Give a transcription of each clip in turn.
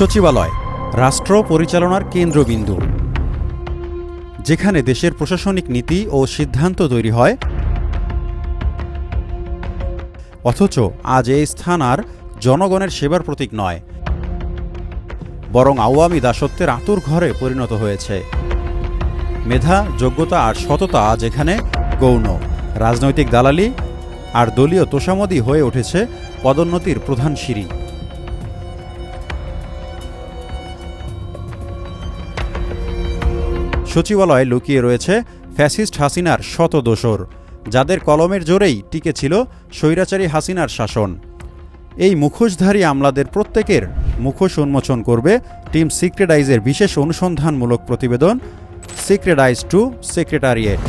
সচিবালয়, রাষ্ট্র পরিচালনার কেন্দ্রবিন্দু, যেখানে দেশের প্রশাসনিক নীতি ও সিদ্ধান্ত তৈরি হয়। অথচ আজ এই স্থান আর জনগণের সেবার প্রতীক নয়, বরং আওয়ামী দাসত্বের আতুর ঘরে পরিণত হয়েছে। মেধা, যোগ্যতা আর সততা আজ এখানে গৌণ। রাজনৈতিক দালালি আর দলীয় তোষামদি হয়ে উঠেছে পদোন্নতির প্রধান সিঁড়ি। সচিবালয়ে লুকিয়ে রয়েছে ফ্যাসিস্ট হাসিনার শত দোসর, যাদের কলমের জোরেই টিকেছিল স্বৈরাচারী হাসিনার শাসন। এই মুখোশধারী আমলাদের প্রত্যেকের মুখোশ উন্মোচন করবে টিম সিক্রেটাইজের বিশেষ অনুসন্ধানমূলক প্রতিবেদন, সিক্রেটাইজ টু সেক্রেটারিয়েট।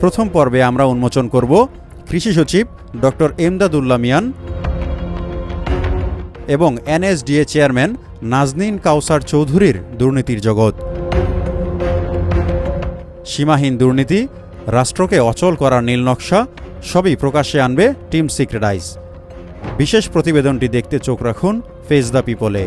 প্রথম পর্বে আমরা উন্মোচন করব কৃষি সচিব ডক্টর এমদাদুল্লা মিয়ান এবং এনএসডিএ চেয়ারম্যান নাজনীন কাউসার চৌধুরীর দুর্নীতির জগৎ। সীমাহীন দুর্নীতি, রাষ্ট্রকে অচল করার নীলনকশা সবই প্রকাশ্যে আনবে টিম সিক্রেটাইজ। বিশেষ প্রতিবেদনটি দেখতে চোখ রাখুন ফেস দ্য পিপলে।